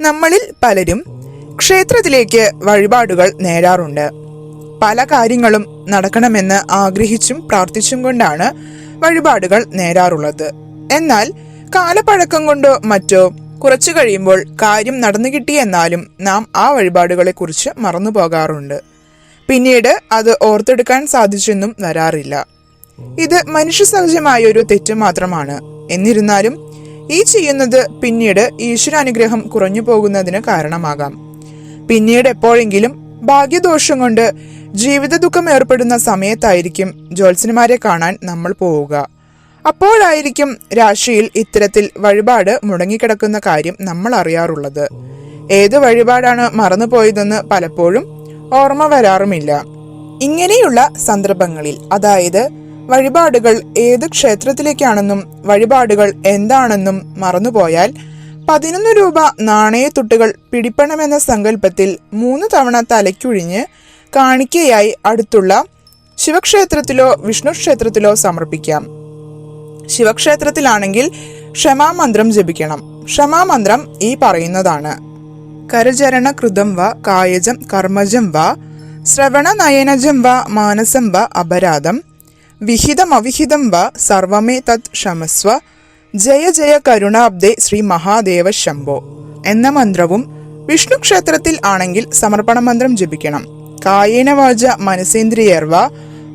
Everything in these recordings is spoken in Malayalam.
നമ്മളിൽ പലരും ക്ഷേത്രത്തിലേക്ക് വഴിപാടുകൾ നേരാറുണ്ട്. പല കാര്യങ്ങളും നടക്കണമെന്ന് ആഗ്രഹിച്ചും പ്രാർത്ഥിച്ചും കൊണ്ടാണ് വഴിപാടുകൾ നേരാറുള്ളത്. എന്നാൽ കാലപ്പഴക്കം കൊണ്ടോ മറ്റോ കുറച്ചു കഴിയുമ്പോൾ കാര്യം നടന്നു കിട്ടിയെന്നാലും നാം ആ വഴിപാടുകളെക്കുറിച്ച് മറന്നു പോകാറുണ്ട്. പിന്നീട് അത് ഓർത്തെടുക്കാൻ സാധിച്ചെന്നും വരാറില്ല. ഇത് മനുഷ്യ സഹജമായ ഒരു തെറ്റ് മാത്രമാണ്. എന്നിരുന്നാലും ഈ ചെയ്യുന്നത് പിന്നീട് ഈശ്വരാനുഗ്രഹം കുറഞ്ഞു പോകുന്നതിന് കാരണമാകാം. പിന്നീട് എപ്പോഴെങ്കിലും ഭാഗ്യദോഷം കൊണ്ട് ജീവിത ദുഃഖം ഏർപ്പെടുന്ന സമയത്തായിരിക്കും ജ്യോത്സ്യന്മാരെ കാണാൻ നമ്മൾ പോവുക. അപ്പോഴായിരിക്കും രാശിയിൽ ഇത്തരത്തിൽ വഴിപാട് മുടങ്ങിക്കിടക്കുന്ന കാര്യം നമ്മൾ അറിയാറുള്ളത്. ഏത് വഴിപാടാണ് മറന്നുപോയതെന്ന് പലപ്പോഴും ഓർമ്മ വരാറുമില്ല. ഇങ്ങനെയുള്ള സന്ദർഭങ്ങളിൽ അതായത് വഴിപാടുകൾ ഏത് ക്ഷേത്രത്തിലേക്കാണെന്നും വഴിപാടുകൾ എന്താണെന്നും മറന്നുപോയാൽ പതിനൊന്ന് രൂപ നാണയത്തുട്ടുകൾ പിടിപ്പണമെന്ന സങ്കല്പത്തിൽ മൂന്ന് തവണ തലയ്ക്കുഴിഞ്ഞ് കാണിക്കയായി അടുത്തുള്ള ശിവക്ഷേത്രത്തിലോ വിഷ്ണു ക്ഷേത്രത്തിലോ സമർപ്പിക്കാം. ശിവക്ഷേത്രത്തിലാണെങ്കിൽ ക്ഷമാമന്ത്രം ജപിക്കണം. ക്ഷമാമന്ത്രം ഈ പറയുന്നതാണ്. കരചരണ കൃതം വ കായജം കർമ്മജം വ ശ്രവണ നയനജം വ മാനസം വ അപരാധം വിഹിതം അവിഹിതം വ സർവമേ തത് ക്ഷമസ്വ ജയ ജയ കരുണാബ്ദേ ശ്രീ മഹാദേവ ശംഭോ എന്ന മന്ത്രവും വിഷ്ണു ക്ഷേത്രത്തിൽ ആണെങ്കിൽ സമർപ്പണ മന്ത്രം ജപിക്കണം. കായേന വാച മനസേന്ദ്രിയർവ.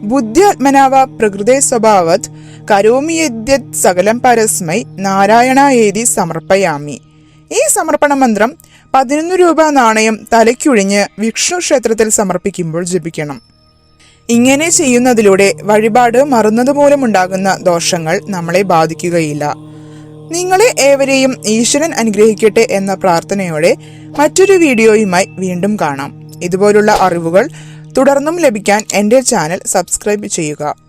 ബുദ്ധ്യാത്മനാവ പ്രകൃതേ സ്വഭാവത്. കരോമി യദ്യത് സകലം പരസ്മൈ. നാരായണായേതി സമർപ്പയാമി. ഈ സമർപ്പണ മന്ത്രം പതിനൊന്ന് രൂപ നാണയം തലയ്ക്കൊഴിഞ്ഞ് വിഷ്ണു ക്ഷേത്രത്തിൽ സമർപ്പിക്കുമ്പോൾ ജപിക്കണം. ഇങ്ങനെ ചെയ്യുന്നതിലൂടെ വഴിപാട് മറന്നതുമൂലമുണ്ടാകുന്ന ദോഷങ്ങൾ നമ്മളെ ബാധിക്കുകയില്ല. നിങ്ങളെ ഏവരെയും ഈശ്വരൻ അനുഗ്രഹിക്കട്ടെ എന്ന പ്രാർത്ഥനയോടെ മറ്റൊരു വീഡിയോയുമായി വീണ്ടും കാണാം. ഇതുപോലുള്ള അറിവുകൾ തുടർന്നും ലഭിക്കാൻ എന്റെ ചാനൽ സബ്സ്ക്രൈബ് ചെയ്യുക.